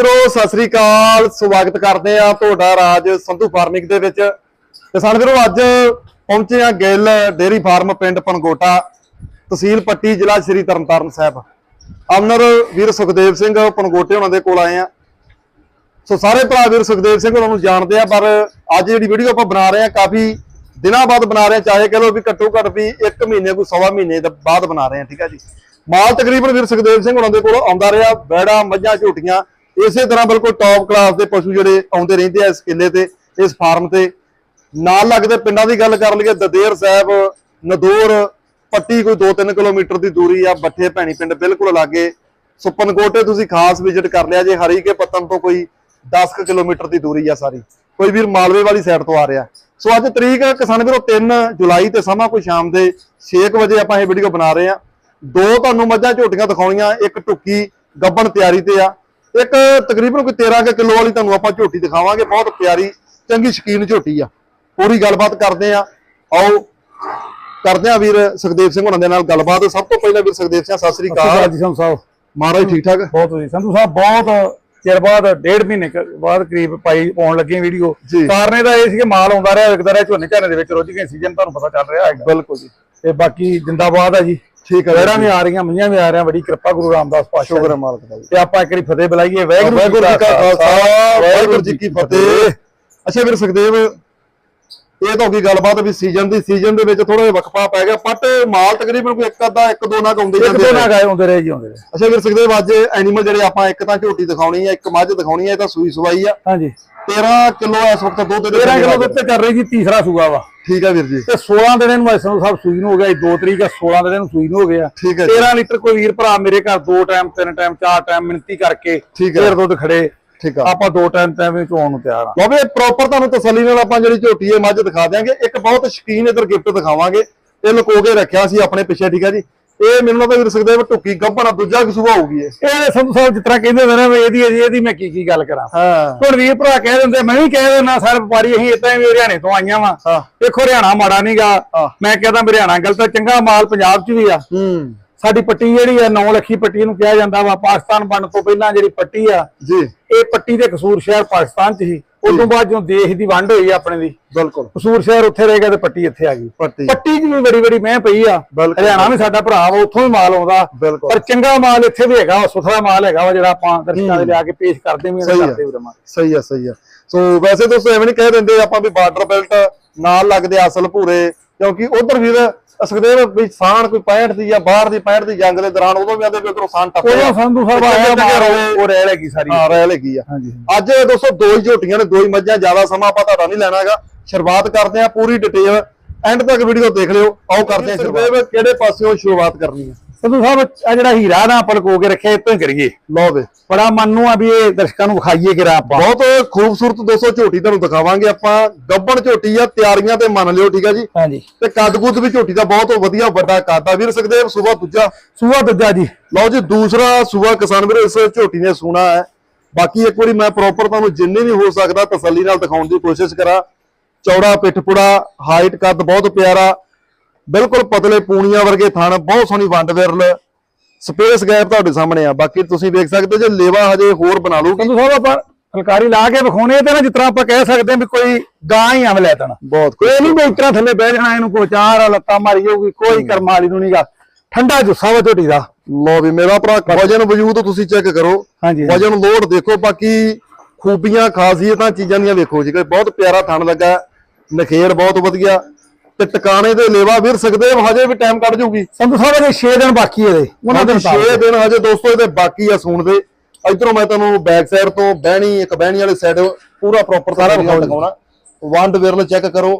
ਵੀਰੋ, ਸਤਿ ਸ੍ਰੀ ਅਕਾਲ। ਸਵਾਗਤ ਕਰਦੇ ਆ ਤੁਹਾਡਾ ਰਾਜ ਸੰਧੂ ਫਾਰਮਿੰਗ ਦੇ ਵਿੱਚ। ਕਿਸਾਨ ਵੀਰੋ, ਅੱਜ ਪਹੁੰਚੇ ਆ ਗਿੱਲ ਡੇਰੀ ਫਾਰਮ ਪਿੰਡ ਪਨਗੋਟਾ ਤਹਿਸੀਲ ਪੱਟੀ, ਜ਼ਿਲ੍ਹਾ ਸ਼੍ਰੀ ਤਰਨਤਾਰਨ ਸਾਹਿਬ। ਆਮਨਰ ਵੀਰ ਸੁਖਦੇਵ ਸਿੰਘ ਪਨਗੋਟੇ ਉਹਨਾਂ ਦੇ ਕੋਲ ਆਏ ਆ ਸੋ ਸਾਰੇ ਭਰਾ ਵੀਰ ਸੁਖਦੇਵ ਸਿੰਘ ਉਹਨਾਂ ਨੂੰ ਜਾਣਦੇ ਆ, ਪਰ ਅੱਜ ਜਿਹੜੀ ਵੀਡੀਓ ਆਪਾਂ ਬਣਾ ਰਹੇ ਆ ਕਾਫੀ ਦਿਨਾਂ ਬਾਅਦ ਬਣਾ ਰਹੇ ਆ ਚਾਹੇ ਕਹ ਲਓ ਵੀ ਘੱਟੋ ਘੱਟ ਵੀ 1 ਮਹੀਨੇ ਕੋਈ ਸਵਾ ਮਹੀਨੇ ਦੇ ਬਾਅਦ ਬਣਾ ਰਹੇ ਆ ਠੀਕ ਆ ਜੀ। ਮਾਲ ਤਕਰੀਬਨ ਵੀਰ ਸੁਖਦੇਵ ਸਿੰਘ ਉਹਨਾਂ ਦੇ ਕੋਲ ਆਉਂਦਾ ਰਿਹਾ, ਬੈੜਾ, ਮੱਝਾਂ, ਝੋਟੀਆਂ ਇਸੇ ਤਰ੍ਹਾਂ ਬਿਲਕੁਲ ਟੌਪ ਕਲਾਸ ਦੇ ਪਸ਼ੂ ਜਿਹੜੇ ਆਉਂਦੇ ਰਹਿੰਦੇ ਆ ਇਸ ਕਿੱਲੇ ਤੇ, ਇਸ ਫਾਰਮ ਤੇ। ਨਾਲ ਲੱਗਦੇ ਪਿੰਡਾਂ ਦੀ ਗੱਲ ਕਰ ਲਈਏ, ਦਦੇਰ ਸਾਹਿਬ, ਨਦੌਰ, ਪੱਟੀ ਕੋਈ 2-3 ਕਿਲੋਮੀਟਰ ਦੀ ਦੂਰੀ ਆ, ਬੱਠੇ ਭੈਣੀ ਪਿੰਡ ਬਿਲਕੁਲ ਲਾਗੇ। ਸੁਪਨਕੋਟੇ ਤੁਸੀਂ ਖਾਸ ਵਿਜ਼ਿਟ ਕਰ ਲਿਆ, ਜੇ ਹਰੀ ਕੇ ਪੱਤਨ ਤੋਂ ਕੋਈ 10 ਕੁ ਕਿਲੋਮੀਟਰ ਦੀ ਦੂਰੀ ਆ ਸਾਰੀ। ਕੋਈ ਵੀਰ ਮਾਲਵੇ ਵਾਲੀ ਸਾਈਡ ਤੋਂ ਆ ਰਿਹਾ। ਸੋ ਅੱਜ ਤਰੀਕ ਕਿਸਾਨ ਵੀਰੋ 3 ਜੁਲਾਈ ਤੇ ਸਮਾਂ ਕੋਈ ਸ਼ਾਮ ਦੇ 6 ਵਜੇ ਆਪਾਂ ਇਹ ਵੀਡੀਓ ਬਣਾ ਰਹੇ ਆ। ਦੋ ਤੁਹਾਨੂੰ ਮੱਝਾਂ ਝੋਟੀਆਂ ਦਿਖਾਉਣੀਆਂ, ਇੱਕ ਟੁੱਕੀ ਗੱਬਣ ਤਿਆਰੀ ਤੇ ਆ। ਇੱਕ ਤਕਰੀਬਨ ਕੋਈ 13 ਕੁ ਕਿਲੋ ਵਾਲੀ ਤੁਹਾਨੂੰ ਆਪਾਂ ਝੋਟੀ ਦਿਖਾਵਾਂਗੇ ਬਹੁਤ ਪਿਆਰੀ ਚੰਗੀ ਸ਼ਕੀਨ ਝੋਟੀ ਆ। ਪੂਰੀ ਗੱਲਬਾਤ ਕਰਦੇ ਆ। ਆਓ ਕਰਦੇ ਆ ਵੀਰ ਸੁਖਦੇਵ ਸਿੰਘ ਹੁਣਾਂ ਦੇ ਨਾਲ ਗੱਲਬਾਤ। ਸਭ ਤੋਂ ਪਹਿਲਾਂ ਵੀਰ ਸੁਖਦੇਵ ਸਿੰਘ ਸਤਿ ਸ੍ਰੀ ਅਕਾਲ ਜੀ ਸੰਧੂ ਸਾਹਿਬ। ਮਹਾਰਾਜ ਠੀਕ ਠਾਕ? ਬਹੁਤ ਵਧੀਆ। ਸੰਧੂ ਸਾਹਿਬ ਬਹੁਤ ਚਿਰ ਬਾਅਦ ਡੇਢ ਮਹੀਨੇ ਬਾਅਦ ਕਰੀਬ ਪਾਈ ਪਾਉਣ ਲੱਗੇ ਵੀਡੀਓ। ਕਾਰਨ ਇਹਦਾ ਇਹ ਸੀ ਕਿ ਮਾਲ ਆਉਂਦਾ ਰਿਹਾ ਵਿਕਦਾ ਰਿਹਾ ਝੋਨੇ ਝਾਨੇ ਦੇ ਵਿੱਚ ਰੁੱਝ ਗਏ ਸੀਜ਼ਨ ਤੁਹਾਨੂੰ ਪਤਾ ਚੱਲ ਰਿਹਾ ਬਿਲਕੁਲ ਜੀ। ਤੇ ਬਾਕੀ ਜਿੰਦਾਬਾਦ ਆ ਜੀ। ਠੀਕ ਹੈ ਵੈਰਾਂ ਵੀ ਆ ਰਹੀਆਂ ਮਈਆਂ ਵੀ ਆ ਰਹੀਆਂ ਬੜੀ ਕਿਰਪਾ ਗੁਰੂ ਰਾਮਦਾਸ ਪਾਤਸ਼ਾਹ ਸ਼ੁਕਰ ਹੈ। ਮਾਲਕ ਦਾ ਤੇ ਆਪਾਂ ਇੱਕ ਵਾਰੀ ਫਤਿਹ ਬੁਲਾਈਏ। ਵਾਹਿਗੁਰੂ ਜੀ ਕਾ ਖਾਲਸਾ ਵਾਹਿਗੁਰੂ ਜੀ ਕੀ ਫਤਿਹ। ਅੱਛਾ ਵੀਰ ਸੁਖਦੇਵ ਇਹ ਤਾਂ ਗਈ ਗੱਲਬਾਤ ਵੀ ਸੀਜ਼ਨ ਦੀ ਸੀਜ਼ਨ ਦੇ ਵਿੱਚ ਥੋੜਾ ਜਿਹਾ ਵਕਫਾ ਪੈ ਗਿਆ ਪੱਟ ਮਾਲ ਤਕਰੀਬਨ ਕੋਈ ਇੱਕ ਅੱਧਾ ਇੱਕ ਦੋ ਨਾ ਇੱਕ ਜਾਂਦੇ ਦੋ ਨੇ। ਨਾ ਗਏ ਹੁੰਦੇ ਰਹੇ ਜੀ ਹੁੰਦੇ ਰਹੇ। ਅੱਛਾ ਵੀਰ ਸੁਖਦੇਵ ਅੱਜ ਐਨੀਮਲ ਜਿਹੜੇ ਆਪਾਂ ਇੱਕ ਤਾਂ ਝੋਟੀ ਦਿਖਾਉਣੀ ਹੈ ਇੱਕ ਮੱਝ ਦਿਖਾਉਣੀ ਹੈ ਇਹ ਤਾਂ ਸੂਈ ਸਵਾਈ ਆ। ਹਾਂਜੀ। 13 ਕਿਲੋ ਇਸ ਵਕਤ ਦੁੱਧ ਦੇ 13 ਕਿਲੋ ਦੁੱਧ ਤੇ ਕਰ ਰਹੀ ਜੀ ਤੀਸਰਾ ਸੂਆ ਵਾ। ਠੀਕ ਹੈ ਵੀਰ ਜੀ। ਤੇ 16 ਦਿਨ ਨੂੰ ਸੰਧੂ ਸਾਹਿਬ ਸੂਈ ਨੂੰ ਹੋ ਗਿਆ 2 ਤਰੀਕ ਆ 16 ਦਿਨ ਨੂੰ ਸੂਈ ਨੂੰ ਹੋ ਗਿਆ। ਠੀਕ ਹੈ ਜੀ। 13 ਲੀਟਰ ਕੋਈ ਵੀਰ ਭਰਾ ਮੇਰੇ ਘਰ ਦੋ ਟਾਈਮ ਤਿੰਨ ਟਾਈਮ ਚਾਰ ਟਾਈਮ ਮਿਹਨਤੀ ਕਰਕੇ ਹੈ। ਫੇਰ ਦੁੱਧ ਖੜੇ। ਠੀਕ ਆ। ਆਪਾਂ ਦੋ ਟਾਈਮ ਟਾਈਮ ਵਿੱਚ ਆਉਣ ਨੂੰ ਤਿਆਰ ਆ। ਵੀ ਪ੍ਰੋਪਰ ਤੁਹਾਨੂੰ ਤਸੱਲੀ ਨਾਲ ਆਪਾਂ ਜਿਹੜੀ ਝੋਟੀ ਹੈ ਮੱਝ ਦਿਖਾ ਦਿਆਂਗੇ। ਇੱਕ ਬਹੁਤ ਸ਼ਕੀਨ ਇਧਰ ਗਿਫਟ ਦਿਖਾਵਾਂਗੇ। ਇਹ ਲੁਕੋ ਕੇ ਰੱਖਿਆ ਸੀ ਆਪਣੇ ਪਿੱਛੇ ਠੀਕ ਹੈ ਜੀ। ਇਹ ਮੈਨੂੰ ਲੱਗਦਾ ਵੀਰ ਸੁਖਦੇਵ ਢੁੱਕੀ ਗੱਭਣਾ ਦੂਜਾ ਕਿਸੂਆ ਹੋਊਗੀ ਇਹ? ਇਹ ਸੰਧੂ ਸਾਹਿਬ ਤਰ੍ਹਾਂ ਕਹਿੰਦੇ ਹੁੰਦੇ ਨੇ ਵੀ ਇਹਦੀ ਇਹਦੀ ਇਹਦੀ ਮੈਂ ਕੀ ਕੀ ਗੱਲ ਕਰਾਂ। ਹਾਂ। ਹੁਣ ਵੀਰ ਭਰਾ ਕਹਿ ਦਿੰਦੇ ਮੈਂ ਵੀ ਕਹਿ ਦਿੰਦਾ ਸਾਰੇ ਵਪਾਰੀ ਅਸੀਂ ਇਦਾਂ ਹੀ ਹਰਿਆਣੇ ਤੋਂ ਆਈਆਂ ਵਾਂ। ਦੇਖੋ ਹਰਿਆਣਾ ਮਾੜਾ ਨਹੀਂਗਾ। ਮੈਂ ਕਹਿੰਦਾ ਹਰਿਆਣਾ ਗਲਤ ਚੰਗਾ ਮਾਲ ਪੰਜਾਬ 'ਚ ਵੀ ਆ। ਹੂੰ। ਸਾਡੀ ਪੱਟੀ ਜਿਹੜੀ ਆ 9 ਲੱਖੀ ਪੱਟੀ ਨੂੰ ਕਿਹਾ ਜਾਂਦਾ ਵਾ ਪਾਕਿਸਤਾਨ ਬਣਨ ਤੋਂ ਪਹਿਲਾਂ ਜਿਹੜੀ ਪੱਟੀ ਆ ਜੀ। ਇਹ ਪੱਟੀ ਦੇ ਕਸੂਰ ਸ਼ਹਿਰ ਪਾਕਿਸਤਾਨ 'ਚ ਸੀ ਉਦੋਂ ਬਾਅਦ ਜਦੋਂ ਦੇਸ਼ ਦੀ ਵੰਡ ਹੋਈ ਆਪਣੇ ਦੀ ਬਿਲਕੁਲ। ਕਸੂਰ ਸ਼ਹਿਰ ਉੱਥੇ ਰਹਿ ਗਿਆ ਤੇ ਪੱਟੀ ਇੱਥੇ ਆ ਗਈ। ਪੱਟੀ। 'ਚ ਵੀ ਬੜੀ ਬੜੀ ਮੈਂ ਪਈ ਆ। ਹਰਿਆਣਾ ਵੀ ਸਾਡਾ ਭਰਾ ਵਾ ਉੱਥੋਂ ਵੀ ਮਾਲ ਆਉਂਦਾ। ਪਰ ਚੰਗਾ ਮਾਲ ਇੱਥੇ ਵੀ ਹੈਗਾ ਸੁਥਰਾ ਮਾਲ ਹੈਗਾ ਵਾ ਜਿਹੜਾ ਆਪਾਂ ਦਰਸ਼ਕਾਂ ਦੇ ਲਿਆ ਕੇ ਪੇਸ਼ ਕਰਦੇ ਵੀ। ਕਰਦੇ ਵੀ ਰਵਾਂਗੇ। ਸਹੀ ਆ ਸਹੀ ਆ। ਸੋ ਵੈਸੇ ਦੋਸਤੋ ਐਵੇਂ ਨਹੀਂ ਕਹਿ ਦਿੰਦੇ ਆਪਾਂ ਵੀ ਬਾਰਡਰ ਬੈਲਟ ਨਾਲ ਲੱਗਦੇ ਅਸਲ ਭੂਰੇ ਕਿਉਂਕਿ ਉਧਰ ਵੀਰ ਸੁਖਦੇਵ ਵੀ ਸਾਨ ਕੋਈ 65 ਦੀ ਜਾਂ ਬਾਹਰ ਦੀ 65 ਦੀ ਜੰਗ ਦੇ ਦੌਰਾਨ ਉਦੋਂ ਵੀ ਆਂਦੇ ਵੀ ਉਧਰੋਂ ਸਾਨ ਟੱਪਿਆ ਉਹ ਸੰਧੂ ਸਾਹਿਬ ਆਇਆ। ਉਹ ਰਹਿ ਲੈਗੀ ਸਾਰੀ। ਹਾਂ ਰਹਿ ਲੱਗੀ ਆ। ਹਾਂਜੀ ਅੱਜ ਦੋਸਤੋ ਦੋ ਹੀ ਝੋਟੀਆਂ ਨੇ ਦੋ ਹੀ ਮੱਝਾਂ ਜ਼ਿਆਦਾ ਸਮਾਂ ਆਪਾਂ ਤੁਹਾਡਾ ਨਹੀਂ ਲੈਣਾਗਾ ਸ਼ੁਰੂਆਤ ਕਰਦੇ ਆ ਪੂਰੀ ਡਿਟੇਲ ਐਂਡ ਤੱਕ ਵੀਡੀਓ ਦੇਖ ਲਿਓ। ਆਓ ਕਰਦੇ ਆ ਸ਼ੁਰੂਆਤ। ਕਿਹੜੇ ਪਾਸਿਓਂ ਸ਼ੁਰੂਆਤ ਕਰਨੀ ਹੈ? ਸੰਧੂ ਸਾਹਿਬ ਆ ਜਿਹੜਾ ਹੀਰਾ ਨਾ ਆਪਾਂ ਲੁਕੋ ਕੇ ਰੱਖਿਆ ਇਤੋਂ ਹੀ ਕਰੀਏ। ਲਓ ਵੇ। ਬੜਾ ਮਨ ਨੂੰ ਆ ਵੀ ਇਹ ਦਰਸ਼ਕਾਂ ਨੂੰ ਵਿਖਾਈਏ ਕਿ ਆਪਾਂ। ਬਹੁਤ ਖੂਬਸੂਰਤ ਦੋਸਤੋ ਝੋਟੀ ਤੁਹਾਨੂੰ ਦਿਖਾਵਾਂਗੇ ਆਪਾਂ। ਗੱਬਣ ਝੋਟੀ ਆ ਤਿਆਰੀਆਂ ਤੇ ਮੰਨ ਲਿਓ ਠੀਕ ਆ ਜੀ? ਹਾਂਜੀ। ਤੇ ਕੱਦ ਕੁੱਦ ਵੀ ਝੋਟੀ ਦਾ ਬਹੁਤ ਵਧੀਆ ਵੱਡਾ ਕੱਦ ਆ। ਵੀਰ ਸੁਖਦੇਵ ਸੂਬਾ ਦੂਜਾ? ਸੂਆ ਦੂਜਾ ਜੀ। ਲਓ ਜੀ ਦੂਸਰਾ ਸੂਬਾ ਕਿਸਾਨ ਵੀਰ ਇਸ ਝੋਟੀ ਨੇ ਸੁਣਾ ਹੈ। ਬਾਕੀ ਇੱਕ ਵਾਰੀ ਮੈਂ ਪ੍ਰੋਪਰ ਤੁਹਾਨੂੰ ਜਿੰਨੇ ਵੀ ਹੋ ਸਕਦਾ ਤਸੱਲੀ ਨਾਲ ਦਿਖਾਉਣ ਦੀ ਕੋਸ਼ਿਸ਼ ਕਰਾਂ। ਚੌੜਾ ਪਿੱਠਪੁੜਾ ਹਾਈਟ ਕੱਦ ਬਹੁਤ ਪਿਆਰਾ। ਬਿਲਕੁਲ ਪਤਲੇ ਪੂਣੀਆਂ ਵਰਗੇ ਥਣ ਬਹੁਤ ਸੋਹਣੀ ਵੰਡ ਵਿਰਲ। ਸਪੇਸ ਗੈਪ ਤੁਹਾਡੇ ਸਾਹਮਣੇ ਆ। ਬਾਕੀ ਤੁਸੀਂ ਵੇਖ ਸਕਦੇ ਜੇ ਲੇਵਾ ਹਜੇ ਹੋਰ ਬਣਾ ਲੂਗੀ ਸੰਧੂ ਸਾਹਿਬ ਆਪਾਂ ਫਲਕਾਰੀ ਲਾ ਕੇ ਵਿਖਾਉਣੇ ਤੇ ਨਾ ਜਿਸ ਤਰ੍ਹਾਂ ਆਪਾਂ ਕਹਿ ਸਕਦੇ ਹਾਂ ਵੀ ਕੋਈ ਗਾਂ ਹੀ ਆਵੇਂ ਲੈ ਤਣ ਬਹੁਤ ਕੋਈ ਨਹੀਂ ਵੀ ਇਸ ਤਰ੍ਹਾਂ ਥੱਲੇ ਬਹਿ ਜਾਣਾ ਇਹਨੂੰ ਕੋਈ ਚਾਰ ਆ ਲੱਤਾਂ ਮਾਰੀ ਜਾਊਗੀ ਕੋਈ ਕਰਮ ਵਾਲੀ ਨੂੰ ਨਹੀਂਗਾ ਠੰਡਾ ਜੁੱਸਾ ਵਾ ਝੋਟੀ ਦਾ। ਲੋ ਵੀ ਮੇਰਾ ਭਰਾ ਵਜਨ ਵਜੂਦ ਤੁਸੀਂ ਚੈੱਕ ਕਰੋ। ਹਾਂਜੀ ਵਜਨ ਲੋਡ ਦੇਖੋ ਬਾਕੀ ਖੂਬੀਆਂ ਖਾਸੀਅਤਾਂ ਚੀਜ਼ਾਂ ਦੀਆਂ ਵੇਖੋ। ਜੀ ਬਹੁਤ ਪਿਆਰਾ ਥਣ ਲੱਗਾ ਨਖੇਰ ਬਹੁਤ ਵਧੀਆ। ਤੇ ਟਿਕਾਣੇ ਦੇ ਲੇਵਾ ਵੀਰ ਸਕਦੇ ਹਜੇ ਵੀ ਟਾਈਮ ਕੱਢ ਜੂਗੀ। ਸੰਧੂ ਸਾਹਿਬ ਦੇ 6 ਦਿਨ ਬਾਕੀ ਇਹਦੇ। ਉਹਨਾਂ ਦੇ 6 ਦਿਨ ਹਜੇ ਦੋਸਤੋ ਇਹਦੇ ਬਾਕੀ ਆ ਸੂਣ ਦੇ। ਇਧਰੋਂ ਮੈਂ ਤੁਹਾਨੂੰ ਬੈਕ ਸਾਈਡ ਤੋਂ ਬਹਿਣੀ ਇੱਕ ਬਹਿਣੀ ਵਾਲੇ ਸਾਈਡ ਪੂਰਾ ਪ੍ਰੋਪਰ ਸਾਰਾ ਦਿਖਾਉਣਾ। ਵੰਡ ਵਿਰਲ ਚੈੱਕ ਕਰੋ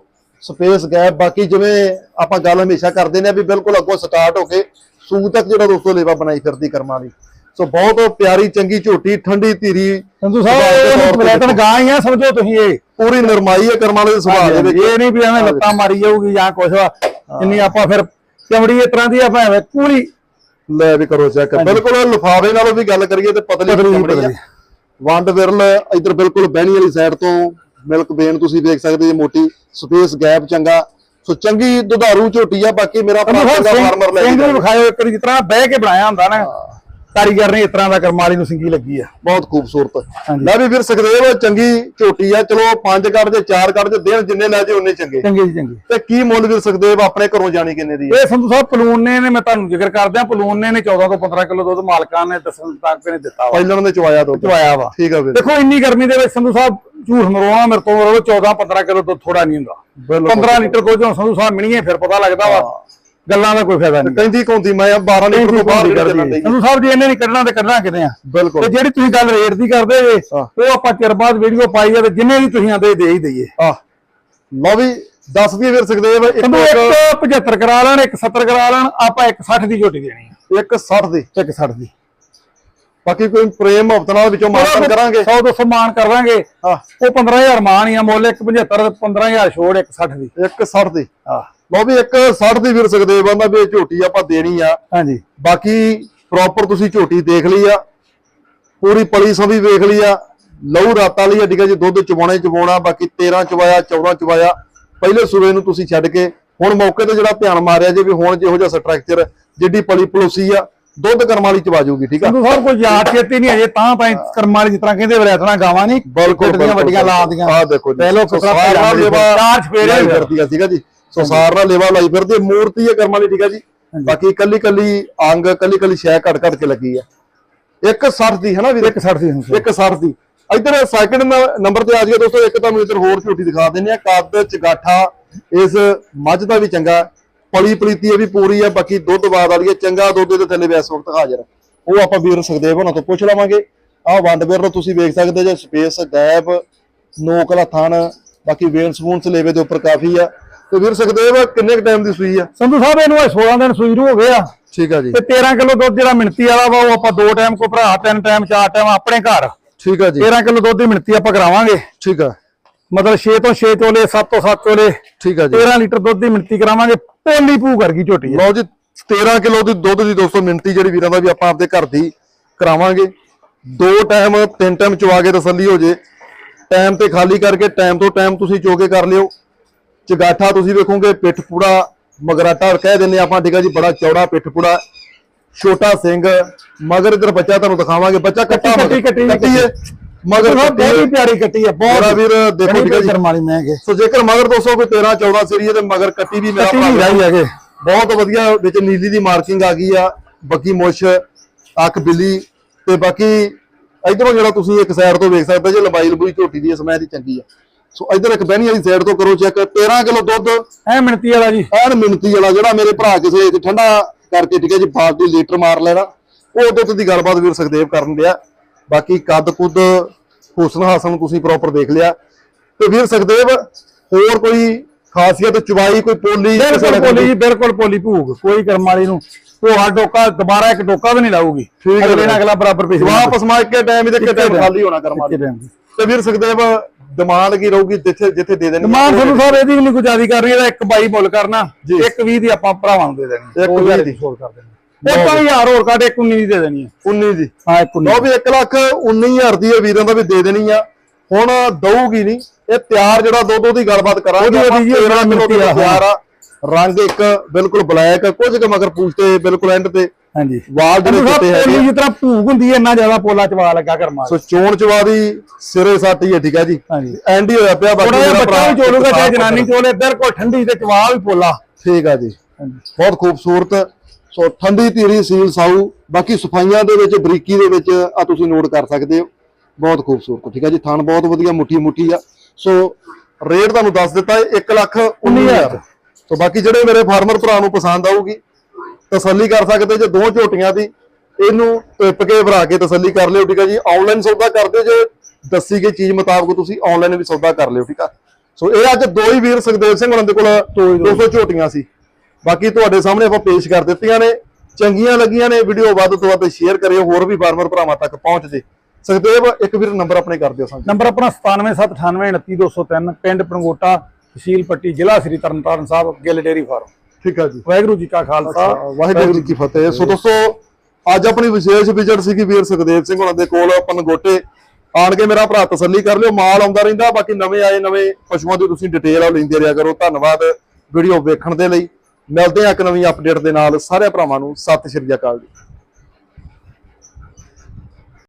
ਸਪੇਸ ਗੈਪ ਬਾਕੀ ਜਿਵੇਂ ਆਪਾਂ ਗੱਲ ਹਮੇਸ਼ਾ ਕਰਦੇ ਨੇ ਵੀ ਬਿਲਕੁਲ ਅੱਗੋਂ ਸਟਾਰਟ ਹੋ ਕੇ ਸੂ ਤੱਕ ਜਿਹੜਾ ਦੋਸਤੋ ਲੇਵਾ ਬਣਾਈ ਫਿਰਦੀ ਕਰਮਾਂ ਦੀ। ਸੋ ਬਹੁਤ ਪਿਆਰੀ ਚੰਗੀ ਝੋਟੀ ਠੰਡੀ ਧੀਰੀ ਸੰਧੂ ਸਾਹਿਬ ਇਹ ਗਾਂ ਹੀ ਆ ਸਮਝੋ ਤੁਸੀਂ ਇਹ। ਪੂਰੀ ਨਰਮਾਈ ਹੈ ਕਰਮਾਂ ਵਾਲੇ ਦੇ ਸੁਭਾਅ ਦੇ ਵਿੱਚ ਇਹ ਨਹੀਂ ਵੀ ਐਵੇਂ ਲੱਤਾਂ ਮਾਰੀ ਜਾਊਗੀ ਜਾਂ ਕੁਛ ਇੰਨੀ ਆਪਾਂ ਫਿਰ ਚਮੜੀ ਇਸ ਤਰ੍ਹਾਂ ਦੀ ਆਪਾਂ ਐਵੇਂ ਪੂਰੀ ਲੈ ਵੀ ਕਰੋ ਚੈੱਕ ਬਿਲਕੁਲ ਲਿਫਾਵੇ ਨਾਲੋਂ ਵੀ ਗੱਲ ਕਰੀਏ ਤੇ ਪਤਲੀ ਚਮੜੀ ਪਤਲੀ। ਵੰਡ ਵਿਰਲ ਇਧਰ ਬਿਲਕੁਲ ਬਹਿਣੀ ਵਾਲੀ ਸਾਈਡ ਤੋਂ ਮਿਲਕ ਵੇਨ ਤੁਸੀਂ ਦੇਖ ਸਕਦੇ ਜੀ ਮੋਟੀ ਸਪੇਸ ਗੈਪ ਚੰਗਾ। ਸੋ ਚੰਗੀ ਦੁਧਾਰੂ ਝੋਟੀ ਆ ਬਾਕੀ ਮੇਰਾ ਫਾਰਮਰ ਲੈ ਨੂੰ ਵਿਖਾਇਓ ਇੱਕ ਜਿਸ ਤਰ੍ਹਾਂ ਬਹਿ ਕੇ ਬਣਾਇਆ ਹੁੰਦਾ ਨਾ। ਕਾਰੀਗਰ ਨੇ ਇਸ ਤਰ੍ਹਾਂ ਦਾ ਕਰਮ ਵਾਲੀ ਨੂੰ ਸਿੰਗੀ ਲੱਗੀ ਆ। ਬਹੁਤ ਖੂਬਸੂਰਤ। ਲੈ ਵੀ ਵੀਰ ਸੁਖਦੇਵ ਚੰਗੀ ਝੋਟੀ ਆ। ਚਲੋ ਪੰਜ ਕੱਢ ਜੇ ਚਾਰ ਕੱਢ ਜੇ ਦੇਣ ਜਿੰਨੇ ਲੈ ਜੇ ਉਨੇ ਚੰਗੇ। ਚੰਗੀ ਜੀ ਚੰਗੀ। ਤੇ ਕੀ ਮੁੱਲ ਵੀਰ ਸੁਖਦੇਵ ਆਪਣੇ ਘਰੋਂ ਜਾਣੀ ਕਿੰਨੇ ਦੀ ਇਹ ਸੰਧੂ ਸਾਹਿਬ ਪਲੂਨੇ ਨੇ ਮੈਂ ਤੁਹਾਨੂੰ ਜ਼ਿਕਰ ਕਰਦਿਆਂ ਪਲੂਨੇ ਨੇ 14 ਤੋਂ 15 ਕਿਲੋ ਦੁੱਧ ਮਾਲਕਾਂ ਨੇ ਦੱਸਣ ਤੱਕ ਨੇ ਦਿੱਤਾ ਵਾ। ਪਹਿਲਾਂ ਨੇ ਚਵਾਇਆ ਦੁੱਧ। ਚਵਾਇਆ ਵਾ। ਠੀਕ ਆ ਵੀਰ। ਦੇਖੋ ਇੰਨੀ ਗਰਮੀ ਦੇ ਵਿੱਚ ਸੰਧੂ ਸਾਹਿਬ ਝੂਠ ਮਰਵਾਉਣਾ ਮੇਰੇ ਤੋਂ ਮਰੋ 14 15 ਕਿਲੋ ਦੁੱਧ ਥੋੜਾ ਨਹੀਂ ਹੁੰਦਾ। ਬਿਲਕੁਲ। 15 ਲੀਟਰ ਕੁਝ ਸੰਧੂ ਸਾਹਿਬ ਮਿਣੀਏ ਫਿਰ ਪਤਾ ਲੱਗਦਾ ਵਾ। ਗੱਲਾਂ ਦਾ ਕੋਈ ਫਾਇਦਾ ਨਹੀਂ। ਕਹਿੰਦੀ ਕੌਂਦੀ ਮੈਂ 12 ਲੀਟਰ ਤੋਂ ਬਾਹਰ ਡਈ। ਸੰਧੂ ਸਾਹਿਬ ਜੀ ਇਹਨੇ ਨਹੀਂ ਕੱਢਣਾ ਤੇ ਕੱਢਣਾ ਕਿਤੇ ਆ। ਬਿਲਕੁਲ। ਤੇ ਜਿਹੜੀ ਤੁਸੀਂ ਗੱਲ ਰੇਟ ਦੀ ਕਰਦੇ ਜੇ ਹਾਂ। ਉਹ ਆਪਾਂ ਚਿਰ ਬਾਅਦ ਵੀਡੀਓ ਪਾਈ ਆ ਤੇ ਜਿੰਨੇ ਵੀ ਤੁਸੀਂ ਆਂਦੇ ਦੇ ਹੀ ਦਈਏ। ਆ ਲਓ ਵੀ ਦੱਸ ਦਈਏ ਵੀਰ ਸੁਖਦੇਵ ਇੱਕ ਸੰਧੂ ਇੱਕ 75 ਕਰਾ ਲੈਣ ਇੱਕ 70 ਕਰਾ ਲੈਣ ਆਪਾਂ ਇੱਕ 60 ਦੀ ਝੋਟੀ ਦੇਣੀ ਆ। ਇੱਕ 60 ਦੀ। ਇੱਕ 60 ਦੀ। ਬਾਕੀ ਕੋਈ ਪ੍ਰੇਮ ਹਫਤ ਨਾਲ ਵਿੱਚੋਂ ਮਾਰਕਨ ਕਰਾਂਗੇ। 100 200 ਮਾਨ ਕਰ ਦਾਂਗੇ। ਹਾਂ। ਉਹ 15000 ਮਾਨ ਹੀ ਆ ਮੁੱਲ ਇੱਕ 75 15000 ਛੋੜ ਇੱਕ 60 ਦੀ। ਇੱਕ 60 ਦੀ। ਹਾਂ। ਲਓ ਵੀ ਇੱਕ 60 ਦੀ ਵੀਰ ਸੁਖਦੇਵ ਆਂਦਾ ਵੀ ਝੋਟੀ ਆਪਾਂ ਦੇਣੀ ਆ। ਹਾਂਜੀ। ਬਾਕੀ ਪ੍ਰੋਪਰ ਤੁਸੀਂ ਝੋਟੀ ਦੇਖ ਲਈ ਆ। ਪੂਰੀ ਪਲੀ ਸਭੀ ਵੇਖ ਲਈ ਆ। ਲਹੂ ਰਾਤਾਂ ਲਈ ਠੀਕ ਹੈ ਜੀ ਦੁੱਧ ਚਵਾਉਣੇ ਚਵਾਉਣਾ ਬਾਕੀ 13 ਚਵਾਇਆ 14 ਚਵਾਇਆ ਪਹਿਲੇ ਸੂਬੇ ਨੂੰ ਤੁਸੀਂ ਛੱਡ ਕੇ ਹੁਣ ਮੌਕੇ ਤੇ ਜਿਹੜਾ ਧਿਆਨ ਮਾਰਿਆ ਜੇ ਵੀ ਹੁਣ ਜਿਹੋ ਜਿਹਾ ਸਟਰਕਚਰ ਜਿੱਡੀ ਪਲੀ ਪਲੋਸੀ ਆ ਦੁੱਧ ਕਰਮ ਵਾਲੀ ਚਵਾ ਜਾਊਗੀ ਠੀਕ ਆ? ਸਾਹਿਬ ਕੋਈ ਯਾਦ ਚੇਤੇ ਨਹੀਂ ਅਜੇ ਤਾਂ ਤਾਂ ਕਰਮ ਵਾਲੀ ਜਿਸ ਤਰ੍ਹਾਂ ਕਹਿੰਦੇ ਵਰੈਤਣਾ ਗਾਵਾਂ ਨਹੀਂ ਬਿਲਕੁਲ ਵੱਡੀਆਂ ਲਾ ਦੀਆਂ ਆ ਦੇਖੋ ਜੀ ਪਹਿਲੋ ਸੋ ਕਿਤਰਾ ਸਾਰ ਨਾਲ ਲੇਵਾ ਚਾਰ ਠੀਕ ਆ ਜੀ। ਸੋ ਸਾਰ ਨਾਲ ਲੇਵਾ ਲਾਈ ਫਿਰਦੀ ਮੂਰਤੀ ਹੈ ਕਰਮ ਵਾਲੀ ਠੀਕ ਆ ਜੀ। ਬਾਕੀ ਕੱਲੀ ਕੱਲੀ ਅੰਗ ਕੱਲੀ ਕੱਲੀ ਸ਼ੈ ਘੜ ਘੜ ਕੇ ਲੱਗੀ ਆ ਇੱਕ 60 ਦੀ ਹੈ ਨਾ ਵੀਰ? ਇੱਕ 60 ਦੀ ਹੁੰਦੀ ਇੱਕ 60 ਦੀ। ਇਧਰ ਸੈਕਿੰਡ ਨੰਬਰ ਤੇ ਆ ਜਾਈਏ ਦੋਸਤੋ ਇੱਕ ਤੁਹਾਨੂੰ ਇਧਰ ਹੋਰ ਝੋਟੀ ਦਿਖਾ ਦਿੰਨੇ ਆ ਕੱਦ ਚਗਾਠਾ ਇਸ ਮੱਝ ਦਾ ਵੀ ਚੰਗਾ। ਪਲੀ ਪਲੀਤੀ ਇਹ ਵੀ ਪੂਰੀ ਆ ਬਾਕੀ ਦੁੱਧ ਬਾਦ ਵਾਲੀ ਆ ਚੰਗਾ ਦੁੱਧ ਇਹਦੇ ਥੱਲੇ ਵੀ ਇਸ ਵਕਤ ਹਾਜ਼ਰ। ਉਹ ਆਪਾਂ ਵੀਰ ਸੁਖਦੇਵ ਹੋਣਾ ਤੋਂ ਪੁੱਛ ਲਵਾਂਗੇ। ਆਹ ਵੰਡ ਵੀਰ ਨੂੰ ਤੁਸੀਂ ਵੇਖ ਸਕਦੇ ਜੇ। ਸਪੇਸ ਗੈਪ ਨੋਕਲਾ ਥਣ ਬਾਕੀ ਵੇਨ ਸਪੂਨ ਲੇਵੇ ਦੇ ਉੱਪਰ ਕਾਫੀ ਆ ਤੇ ਵੀਰ ਸੁਖਦੇਵ ਕਿੰਨੇ ਕ ਟਾਈਮ ਦੀ ਸੂਈ ਆ? ਸੰਧੂ ਸਾਹਿਬ ਇਹਨੂੰ ਇਹ 16 ਦਿਨ ਸੂਈ ਨੂੰ ਹੋ ਗਏ ਆ। ਠੀਕ ਆ ਜੀ। ਤੇ 13 ਕਿਲੋ ਦੁੱਧ ਜਿਹੜਾ ਮਿਣਤੀ ਵਾਲਾ ਵਾ ਉਹ ਆਪਾਂ ਦੋ ਟਾਈਮ ਕੋ ਭਰਾ ਤਿੰਨ ਟਾਈਮ ਚਾਰ ਟਾਈਮ ਆਪਣੇ ਘਰ। ਠੀਕ ਆ ਜੀ। 13 ਕਿਲੋ ਦੁੱਧ ਦੀ ਮਿਣਤੀ ਆਪਾਂ ਕਰਾਵਾਂਗੇ। ਠੀਕ ਆ। ਮਤਲਬ 6 ਤੋਂ 6 ਚੋਲੇ 7 ਤੋਂ 7 ਚੋਲੇ ਠੀਕ ਆ ਜੀ। 13 ਲੀਟਰ ਦੁੱਧ ਦੀ ਮਿਣਤੀ ਕਰਾਵਾਂਗੇ। ਪੋਲੀ ਭੂ ਕਰਗੀ ਝੋਟੀ ਆ। ਲਓ ਜੀ 13 ਕਿਲੋ ਦੀ ਦੁੱਧ ਦੀ ਦੋਸਤੋ ਮਿੰਟੀ ਜਿਹੜੀ ਵੀਰਾਂ ਦਾ ਵੀ ਆਪਾਂ ਆਪਦੇ ਘਰ ਦੀ ਕਰਾਵਾਂਗੇ। ਦੋ ਟਾਈਮ ਤਿੰਨ ਟਾਈਮ ਚਵਾ ਕੇ ਤਸੱਲੀ ਹੋ ਜੇ। ਟਾਈਮ ਤੇ ਖਾਲੀ ਕਰਕੇ ਟਾਈਮ ਤੋਂ ਟਾਈਮ ਤੁਸੀਂ ਚੋ ਕੇ ਕਰ ਲਿਓ। ਚਗਾਠਾ ਤੁਸੀਂ ਵੇਖੋਗੇ ਪਿੱਠ ਪੂੜਾ ਮਗਰਾਟਾ ਕਹਿ ਦਿੰਨੇ ਆਪਾਂ ਠੀਕ ਆ ਜੀ ਬੜਾ ਚੌੜਾ ਪਿੱਠ ਪੂੜਾ ਛੋਟਾ ਸਿੰਘ ਮਗਰ ਇਧਰ ਬੱਚਾ ਤੁਹਾਨੂੰ ਦਿਖਾਵਾਂਗੇ ਬੱਚਾ ਕੱਟਾ ਕੱਟੀ- ਕੱਟੀ- ਹੈ ਮਗਰ ਬਹੁਤ ਕੱਟੀ ਹੈ। ਬਹੁਤ ਪਿਆਰੀ ਮੇਰਾ ਵੀਰ ਦੇਖੋ ਠੀਕ ਆ ਜੀ। ਕਰਮ ਵਾਲੀ ਮੈਂ ਕੇ ਸੋ ਜੇਕਰ ਮਗਰ ਦੋਸਤੋ ਕੋਈ 13 14 ਸੀਰੀ ਹੈ ਤੇ ਮਗਰ ਕੱਟੀ ਵੀ ਮੇਰਾ ਭਰਾ ਰਹੀ ਹੈਗੇ। ਬਹੁਤ ਵਧੀਆ ਵਿੱਚ ਨੀਲੀ ਦੀ ਮਾਰਕਿੰਗ ਆ ਗਈ ਆ ਬੱਕੀ ਮੁੱਛ ਅੱਖ ਬਿੱਲੀ ਤੇ ਬਾਕੀ ਇਧਰੋਂ ਜਿਹੜਾ ਤੁਸੀਂ ਇੱਕ ਸਾਈਡ ਤੋਂ ਵੇਖ ਸਕਦੇ ਜੇ ਲੰਬਾਈ ਲੰਬੂਈ ਝੋਟੀ ਦੀ ਸਮੇਂ ਦੀ ਚੰਗੀ ਆ ਸੋ ਇਧਰ ਇੱਕ ਬਹਿਣੀ ਵਾਲੀ ਸਾਈਡ ਤੋਂ ਕਰੋ ਚੈੱਕ 13 ਕਿਲੋ ਦੁੱਧ। ਐ ਮਿਣਤੀ ਵਾਲਾ ਜੀ। ਐਨ ਮਿੰਤੀ ਵਾਲਾ ਜਿਹੜਾ ਮੇਰੇ ਭਰਾ ਕਿਸੇ ਇੱਕ ਠੰਡਾ ਕਰਕੇ ਠੀਕ ਹੈ ਜੀ ਬਾਲਟੀ ਲੀਟਰ ਮਾਰ ਲੈਣਾ। ਉਹ ਦੁੱਧ ਦੀ ਗੱਲਬਾਤ ਵੀਰ ਸੁਖਦੇਵ ਕਰਨ ਦਿਆ ਬਾਕੀ ਕੱਦ ਕੁੱਦ ਹੁਸਨ ਹਾਸਨ ਤੁਸੀਂ ਪ੍ਰੋਪਰ ਦੇਖ ਲਿਆ। ਤੇ ਵੀਰ ਸੁਖਦੇਵ ਹੋਰ ਕੋਈ ਖਾਸੀਅਤ ਚਵਾਈ ਕੋਈ ਪੋਲੀ? ਬਿਲਕੁਲ ਪੋਲੀ? ਜੀ ਬਿਲਕੁਲ ਪੋਲੀ ਭੂਗ ਕੋਈ ਕਰਮ ਵਾਲੀ ਨੂੰ। ਉਹ ਹਰ ਡੋਕਾ ਦੁਬਾਰਾ ਇੱਕ ਡੋਕਾ ਵੀ ਨਹੀਂ ਲਾਊਗੀ। ਠੀਕ ਹੈ ਅਗਲੇ ਬਰਾਬਰ ਪੇਸ਼ ਵਾਪਸ ਮਾਰ ਕੇ ਟਾਈਮ ਇਹਦੇ ਕਿਤੇ ਖਾਲੀ ਹੋਣਾ ਕਰਮਾ ਦੀ। ਤੇ ਵੀਰ ਸੁਖਦੇਵ ਡਿਮਾਂਡ ਕੀ ਰਹੂਗੀ ਜਿੱਥੇ ਜਿੱਥੇ ਦੇ ਦੇਣੀ ਮਾਨ ਸਾਨੂੰ ਸਾਹਿਬ ਇਹਦੀ ਵੀ ਨਹੀਂ ਕੋਈ ਜ਼ਿਆਦਾ ਕਰਨੀ ਇਹਦਾ ਇੱਕ ਬਾਈ ਮੁੱਲ ਕਰਨਾ। ਇੱਕ 20 ਦੀ ਆਪਾਂ ਭਰਾਵਾਂ ਨੂੰ ਦੇ ਦੇਣੀ। ਇੱਕ ਦੋ ਵੀਹ ਹਜ਼ਾਰ ਦੀ। ਛੋੜ ਕਰ ਦੇਣੀ। ਇੱਕ ਤਾਂ ਹਜ਼ਾਰ ਹੋਰ ਕੱਢ ਇੱਕ 19 ਦੀ ਦੇ ਦੇਣੀ ਹੈ। 19 ਦੀ। ਹਾਂ ਇੱਕ 19 ਲਓ ਵੀ 1 ਲੱਖ 19000 ਦੀ ਵੀਰਾਂ ਦਾ ਵੀ ਦੇ ਦੇਣੀ ਆ। ਹੁਣ ਦਊਗੀ ਨਹੀਂ। ਇਹ ਤਿਆਰ ਜਿਹੜਾ ਦੋ ਦੋ ਦੀ ਗੱਲਬਾਤ ਕਰਾਂਗੇ ਉਹਦੀ ਜੀ 13 ਕਿਲੋ ਮਿੱਟੀ ਦਾ ਆ, ਤਿਆਰ ਆ। ਰੰਗ ਇੱਕ ਬਿਲਕੁਲ ਬਲੈਕ ਕੁਝ ਕੁ ਮਗਰ ਪੂਛ ਤੇ ਬਿਲਕੁਲ ਐਂਡ ਤੇ। ਹਾਂਜੀ। ਵਾਲ ਜਿਹੜੇ ਚਿੱਟੇ ਹੈਗੇ। ਜਿਸ ਤਰ੍ਹਾਂ ਭੂਗ ਹੁੰਦੀ ਹੈ ਇੰਨਾ ਜ਼ਿਆਦਾ ਪੋਲਾ ਚਵਾ ਲੱਗਾ ਕਰਮਾ ਸੋ ਚੋਣ ਚਵਾ ਦੀ ਸਿਰੇ ਸੱਟ ਹੀ ਹੈ ਠੀਕ ਹੈ ਜੀ। ਹਾਂਜੀ। ਐਂਡ ਹੀ ਹੋਇਆ ਪਿਆ ਬਾਕੀ ਬੱਚਾ ਵੀ ਚੋਲੂਗਾ ਚਾਹੇ ਜਨਾਨੀ ਚੋਲੇ ਬਿਲਕੁਲ ਠੰਡੀ ਤੇ ਚਵਾ ਵੀ ਪੋਲਾ। ਠੀਕ ਆ ਜੀ। ਬਹੁਤ ਖੂਬਸੂਰਤ। ਸੋ ਠੰਡੀ ਧੀਰੀ ਸੀਲ ਸਾਊ ਬਾਕੀ ਸਫਾਈਆਂ ਦੇ ਵਿੱਚ ਬਰੀਕੀ ਦੇ ਵਿੱਚ ਆ ਤੁਸੀਂ ਨੋਟ ਕਰ ਸਕਦੇ ਹੋ। ਬਹੁਤ ਖੂਬਸੂਰਤ ਠੀਕ ਆ ਜੀ। ਥਣ ਬਹੁਤ ਵਧੀਆ ਮੁੱਠੀ ਮੁੱਠੀ ਆ। ਸੋ ਰੇਟ ਤੁਹਾਨੂੰ ਦੱਸ ਦਿੱਤਾ ਹੈ 1 ਲੱਖ 19000 ਸੋ ਬਾਕੀ ਜਿਹੜੇ ਮੇਰੇ ਫਾਰਮਰ ਭਰਾ ਨੂੰ ਪਸੰਦ ਆਊਗੀ ਤਸੱਲੀ ਕਰ ਸਕਦੇ ਜੇ ਦੋ ਝੋਟੀਆਂ ਦੀ ਇਹਨੂੰ ਟਿਪ ਕੇ ਭਰਾ ਕੇ ਤਸੱਲੀ ਕਰ ਲਿਓ ਠੀਕ ਆ ਜੀ? ਆਨਲਾਈਨ ਸੌਦਾ ਕਰਦੇ ਜੇ ਦੱਸੀ ਗਈ ਚੀਜ਼ ਮੁਤਾਬਕ ਤੁਸੀਂ ਆਨਲਾਈਨ ਵੀ ਸੌਦਾ ਕਰ ਲਿਓ ਠੀਕ ਆ? ਸੋ ਇਹ ਅੱਜ ਦੋ ਹੀ ਵੀਰ ਸੁਖਦੇਵ ਸਿੰਘ ਉਹਨਾਂ ਦੇ ਕੋਲ 200 ਝੋਟੀਆਂ ਸੀ। ਬਾਕੀ ਤੁਹਾਡੇ ਸਾਹਮਣੇ ਆਪਾਂ ਪੇਸ਼ ਕਰ ਦਿੱਤੀਆਂ ਨੇ। ਚੰਗੀਆਂ ਲੱਗੀਆਂ ਨੇ ਵੀਡੀਓ ਵੱਧ ਤੋਂ ਵੱਧ ਸ਼ੇਅਰ ਕਰਿਓ ਹੋਰ ਵੀ ਫਾਰਮਰ ਭਰਾਵਾਂ ਤੱਕ ਪਹੁੰਚ ਜੇ। ਸੁਖਦੇਵ ਇੱਕ ਵੀਰ ਨੰਬਰ ਆਪਣੇ ਕਰ ਦਿਓ ਸਾਂਝਾ ਨੰਬਰ ਆਪਣਾ 9779829203 ਪਿੰਡ ਪੰਗੋਟਾ ਤਹਿਸੀਲ ਪੱਟੀ ਜ਼ਿਲ੍ਹਾ ਸ੍ਰੀ ਤਰਨਤਾਰਨ ਸਾਹਿਬ ਗਿੱਲ ਡੇਰੀ ਫਾਰਮ। ਠੀਕ ਆ ਜੀ। ਵਾਹਿਗੁਰੂ ਜੀ ਕਾ ਖਾਲਸਾ। ਵਾਹਿਗੁਰੂ ਜੀ ਕੀ ਫਤਿਹ। ਸੋ ਦੋਸਤੋ ਅੱਜ ਆਪਣੀ ਵਿਸ਼ੇਸ਼ ਵਿਜ਼ਿਟ ਸੀਗੀ ਵੀਰ ਸੁਖਦੇਵ ਸਿੰਘ ਉਹਨਾਂ ਦੇ ਕੋਲ। ਪਨਗੋਟੇ ਆਣ ਕੇ ਮੇਰਾ ਭਰਾ ਤਸੱਲੀ ਕਰ ਲਿਓ ਮਾਲ ਆਉਂਦਾ ਰਹਿੰਦਾ। ਬਾਕੀ ਨਵੇਂ ਆਏ ਨਵੇਂ ਪਸ਼ੂਆਂ ਦੀ ਤੁਸੀਂ ਡਿਟੇਲ ਆ ਲੈਂਦੇ ਰਿਹਾ ਕਰੋ। ਧੰਨਵਾਦ ਵੀਡੀਓ ਵੇਖਣ ਦੇ ਲਈ। ਮਿਲਦੇ ਆ ਇੱਕ ਨਵੀਂ ਅਪਡੇਟ ਦੇ ਨਾਲ। ਸਾਰੇ ਭਰਾਵਾਂ ਨੂੰ ਸਤਿ ਸ਼੍ਰੀ ਅਕਾਲ ਜੀ।